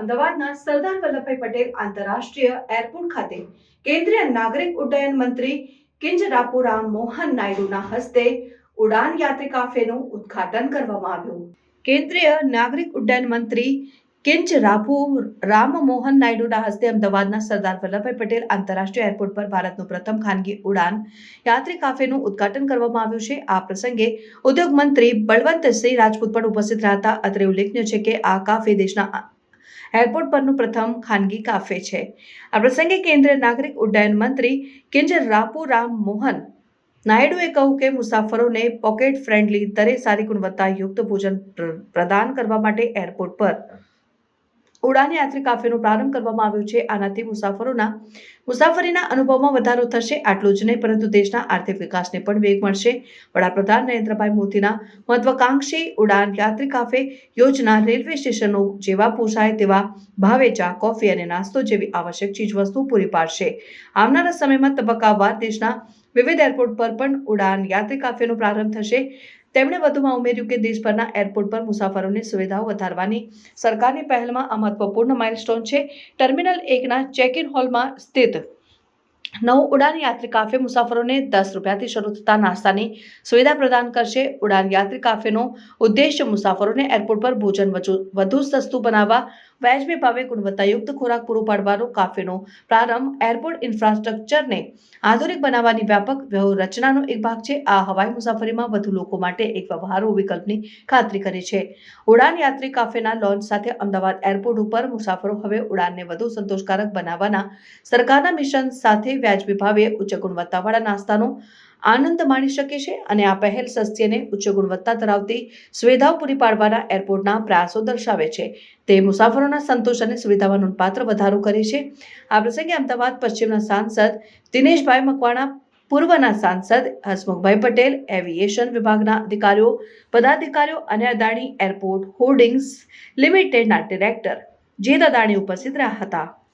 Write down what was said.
અમદાવાદના સરદાર વલ્લભભાઈ પટેલ આંતરરાષ્ટ્રીય એરપોર્ટ ખાતે કેન્દ્રીય નાગરિક ઉડ્ડયન મંત્રી કિંજરાપુ રામ મોહન નાયડુના હસ્તે ઉડાન યાત્રી કાફેનું ઉદ્ઘાટન કરવામાં આવ્યું. કેન્દ્રીય નાગરિક ઉડ્ડયન મંત્રી કિંજરાપુ રામમોહન નાયડુના હસ્તે અમદાવાદના સરદાર વલ્લભભાઈ પટેલ આંતરરાષ્ટ્રીય એરપોર્ટ પર ભારતનું પ્રથમ ખાનગી ઉડાન યાત્રી કાફેનું ઉદ્ઘાટન કરવામાં આવ્યું છે. આ પ્રસંગે ઉદ્યોગ મંત્રી બળવંતસિંહ રાજપૂત પણ ઉપસ્થિત રહ્યા અત્રે ઉલ્લેખનીય છે કે આ કાફે દેશના એરપોર્ટ પરનું પ્રથમ ખાનગી કાફે છે. આ પ્રસંગે કેન્દ્રીય નાગરિક ઉડ્ડયન મંત્રી કિંજર રાપુ રામ મોહન નાયડુએ કહ્યું કે મુસાફરોને પોકેટ ફ્રેન્ડલી દરે સારી ગુણવત્તાયુક્ત ભોજન પ્ર- પ્રદાન કરવા માટે એરપોર્ટ પર ઉડાન યાત્રી કાફેનો પ્રારંભ કરવામાં આવ્યો છે. આનાથી મુસાફરોના, મુસાફરીના અનુભવમાં વધારો થશે. આટલું જ નહીં, પરંતુ દેશના આર્થિક વિકાસને પણ વેગ મળશે. વડાપ્રધાન નરેન્દ્રભાઈ મોદીના મહત્વાકાંક્ષી ઉડાન યાત્રી કાફે યોજના રેલવે સ્ટેશનો જેવા પોસાય તેવા ભાવે ચા, કોફી અને નાસ્તો જેવી આવશ્યક ચીજવસ્તુ પૂરી પાડશે. આવનારા સમયમાં તબક્કાવાર દેશના વિવિધ એરપોર્ટ પર પણ ઉડાન યાત્રી કાફેનો પ્રારંભ થશે. તેમણે વધુમાં ઉમેર્યું કે દેશભરના એરપોર્ટ પર મુસાફરોની સુવિધાઓ વધારવાની સરકારની પહેલમાં આ મહત્વપૂર્ણ માઇલસ્ટોન છે. ટર્મિનલ એકના ચેક ઇન હોલમાં સ્થિત નવું ઉડાન યાત્રી કાફે મુસાફરોને દસ રૂપિયાથી શરૂ થતા નાસ્તાની સુવિધા પ્રદાન કરશે. ઉડાન યાત્રી કાફેનો ઉદ્દેશ્ય મુસાફરોને એરપોર્ટ પર ભોજન વધુ સસ્તું બનાવવા વ્યાજબી ભાવે ગુણવત્તાયુક્ત ખોરાક પૂરો પાડવાનો કાફેનો પ્રારંભ એરપોર્ટ ઇન્ફ્રાસ્ટ્રક્ચરને આધુનિક બનાવવાની વ્યાપક વ્યૂહરચનાનો એક ભાગ છે. આ હવાઈ મુસાફરીમાં વધુ લોકો માટે એક વ્યવહારુ વિકલ્પની ખાતરી કરે છે. ઉડાન યાત્રી કાફેના લોન્ચ સાથે અમદાવાદ એરપોર્ટ ઉપર મુસાફરો હવે ઉડાનને વધુ સંતોષકારક બનાવવાના સરકારના મિશન સાથે વ્યાજબી ભાવે ઉચ્ચ ગુણવત્તાવાળા નાસ્તાનો આનંદ માણી શકે છે અને આ પહેલ સસ્યને ઉચ્ચ ગુણવત્તા ધરાવતી સુવિધાઓ પૂરી પાડવાના એરપોર્ટના પ્રયાસો દર્શાવે છે. તે મુસાફરોના સંતોષ અને સુવિધામાં નોંધપાત્ર વધારો કરે છે. આ પ્રસંગે અમદાવાદ પશ્ચિમના સાંસદ દિનેશભાઈ મકવાણા, પૂર્વના સાંસદ હસમુખભાઈ પટેલ, એવિએશન વિભાગના અધિકારીઓ, પદાધિકારીઓ અને અદાણી એરપોર્ટ હોર્ડિંગ્સ લિમિટેડના ડિરેક્ટર જેદ અદાણી ઉપસ્થિત રહ્યા હતા.